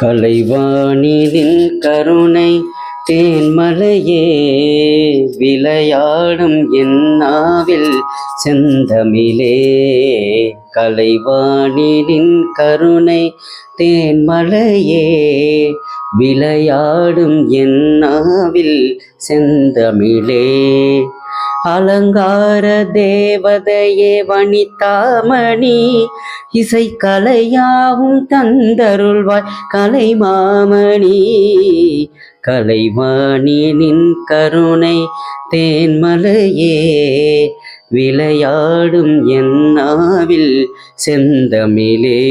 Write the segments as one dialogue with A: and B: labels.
A: கலைவாணிலின் கருணை தேன்மலையே விளையாடும் என்னாவில் செந்தமிழே. கலைவாணிலின் கருணை தேன்மலையே விளையாடும் என்னாவில் செந்தமிழே. அலங்கார தேவதையே வனிதாமணி இசை கலையாவும் தந்தருள்வாய் கலைமாமணி. கலைவாணினின் கருணை தேன்மலையே விளையாடும் என்னாவில் செந்தமிழே.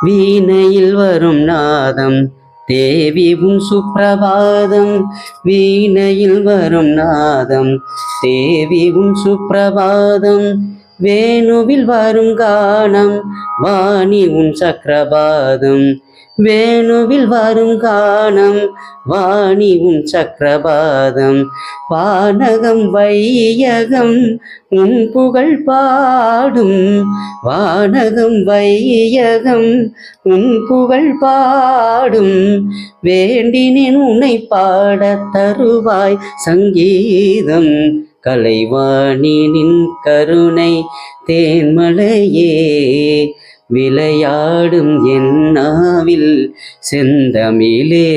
A: வீணையில் வரும் நாதம் தேவி உன் சுப்பிரபாதம் வீணையில் வரும் நாதம். தேவி உன் சுப்பிரபாதம் வேணுவில் வரும் கானம் வாணி உன் சக்கரபாதம். வேணுவில் வரும் கானம் வாணி உன் சக்கரபாதம். வானகம் வையகம் உன் புகழ் பாடும். வானகம் வையகம் உன் புகழ் பாடும். வேண்டினேன் உன்னை பாட தருவாய் சங்கீதம். கலைவாணினின் கருணை தேன்மலையே விளையாடும் என்னாவில் செந்தமிழே.